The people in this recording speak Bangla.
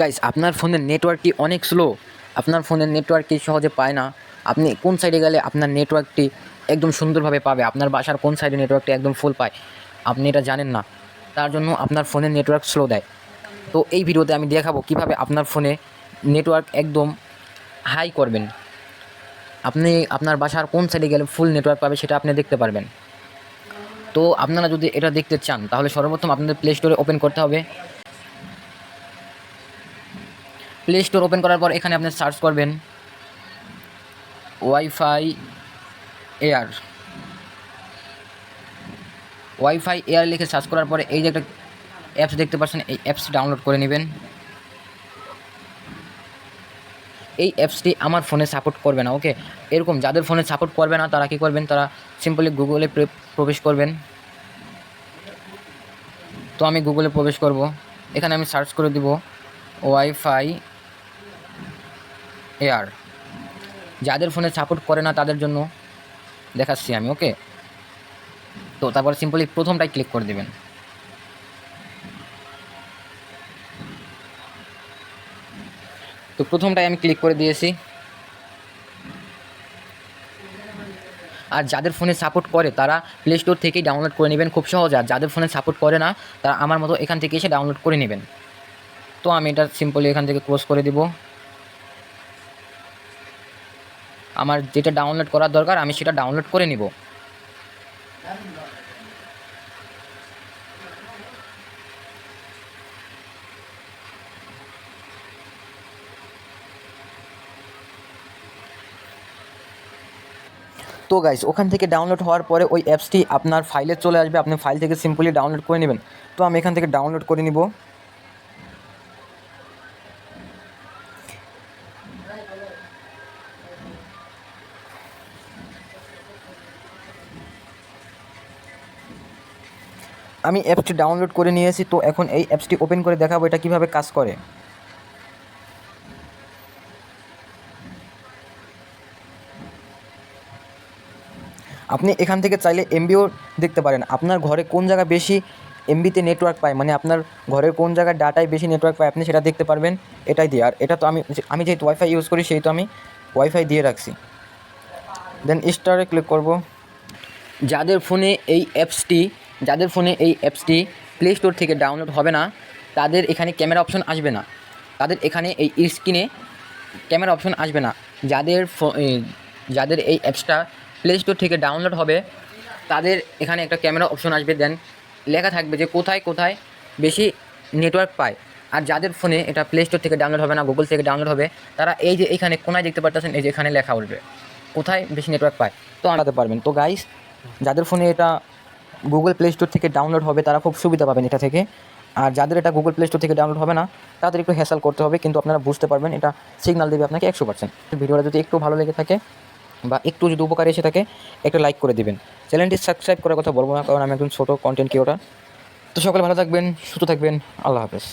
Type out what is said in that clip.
গাইস আপনার ফোনের নেটওয়ার্কটি অনেক স্লো আপনার ফোনের নেটওয়ার্কটি সহজে পায় না। আপনি কোন সাইডে গেলে আপনার নেটওয়ার্কটি একদম সুন্দরভাবে পাবে। আপনার বাসার কোন সাইডে নেটওয়ার্কটি একদম ফুল পায়। আপনি এটা জানেন না। তার জন্য আপনার ফোনের নেটওয়ার্ক স্লো দেয়। তো এই ভিডিওতে আমি দেখাবো কীভাবে আপনার ফোনে নেটওয়ার্ক একদম হাই করবেন। আপনি আপনার বাসার কোন সাইডে গেলে ফুল নেটওয়ার্ক পাবে সেটা আপনি দেখতে পারবেন। তো আপনারা যদি এটা দেখতে চান, তাহলে সর্বপ্রথম আপনাদের প্লে স্টোরে ওপেন করতে হবে। প্লে স্টোর ওপেন করার পর এখানে আপনি সার্চ করবেন ওয়াইফাই এয়ার ওয়াইফাই এয়ার লিখে সার্চ করার পরে এই যে একটা অ্যাপস দেখতে পাচ্ছেন, এই অ্যাপস ডাউনলোড করে নেবেন। এই অ্যাপসটি আমার ফোনে সাপোর্ট করবে না ওকে এরকম যাদের ফোনে সাপোর্ট করবে না, তারা কী করবেন? তারা সিম্পলি গুগলে প্রবেশ করবেন। তো আমি গুগলে প্রবেশ করব। এখানে আমি সার্চ করে দিব ওয়াইফাই এয়ার যাদের ফোনে সাপোর্ট করে না তাদের জন্য দেখাচ্ছি আমি ওকে তো তারপর সিম্পলি প্রথমটাই ক্লিক করে দেবেন। তো প্রথমটাই আমি ক্লিক করে দিয়েছি। আর যাদের ফোনে সাপোর্ট করে, তারা প্লে স্টোর থেকেই ডাউনলোড করে নেবেন খুব সহজ। আর যাদের ফোনে সাপোর্ট করে না, তারা আমার মতো এখান থেকে এসে ডাউনলোড করে নেবেন। তো আমি এটা সিম্পলি এখান থেকে ক্লোজ করে দিব। আমার যেটা ডাউনলোড করার দরকার, আমি সেটা ডাউনলোড করে নিব। তো গাইস ওখান থেকে ডাউনলোড হওয়ার পরে ওই অ্যাপসটি আপনার ফাইলে চলে আসবে। আপনি ফাইল থেকে সিম্পলি ডাউনলোড করে নেবেন। তো আমি এখান থেকে ডাউনলোড করে নিব। আমি অ্যাপসটি ডাউনলোড করে নিয়েছি তো এখন এই অ্যাপসটি ওপেন করে দেখাবো এটা কীভাবে কাজ করে। আপনি এখান থেকে চাইলে এমবিও দেখতে পারেন, আপনার ঘরে কোন জায়গা বেশি এমবিতে নেটওয়ার্ক পায় মানে আপনার ঘরের কোন জায়গায় ডাটায় বেশি নেটওয়ার্ক পায়, আপনি সেটা দেখতে পারবেন, এটাই দিয়ে। আর এটা তো আমি আমি যেহেতু ওয়াইফাই ইউজ করি, সেই তো আমি ওয়াইফাই দিয়ে রাখছি। দেন স্টারে ক্লিক করব। যাদের ফোনে এই অ্যাপসটি যাদের ফোনে এই অ্যাপসটি প্লে স্টোর থেকে ডাউনলোড হবে না, তাদের এখানে ক্যামেরা অপশন আসবে না। তাদের এখানে এই স্ক্রিনে ক্যামেরা অপশন আসবে না। যাদের যাদের এই অ্যাপসটা প্লে স্টোর থেকে ডাউনলোড হবে, তাদের এখানে একটা ক্যামেরা অপশন আসবে। দেন লেখা থাকবে যে কোথায় কোথায় বেশি নেটওয়ার্ক পায়। আর যাদের ফোনে এটা প্লে স্টোর থেকে ডাউনলোড হবে না গুগল থেকে ডাউনলোড হবে, তারা এই যে এখানে কোনায় দেখতে পারতেছেন, এই যে এখানে লেখা উঠবে, কোথায় বেশি নেটওয়ার্ক পায়। তো আনাতে পারবেন। তো গাইস যাদের ফোনে এটা গুগল প্লে স্টোর থেকে ডাউনলোড হবে, তারা খুব সুবিধা পাবেন এটা থেকে। আর যাদের এটা গুগল প্লে স্টোর থেকে ডাউনলোড হবে না, তাদের একটু হ্যাসাল করতে হবে, কিন্তু আপনারা বুঝতে পারবেন এটা সিগনাল দেবে আপনাকে একশো পার্সেন্ট ভিডিওটা যদি একটু ভালো লেগে থাকে বা একটু যদি উপকার এসে থাকে, একটা লাইক করে দেবেন। চ্যানেলটি সাবস্ক্রাইব করার কথা বলব না, কারণ আমি একজন ছোটো কন্টেন্ট ক্রিয়েটার তো সকলে ভালো থাকবেন, সুস্থ থাকবেন, আল্লাহ হাফেজ।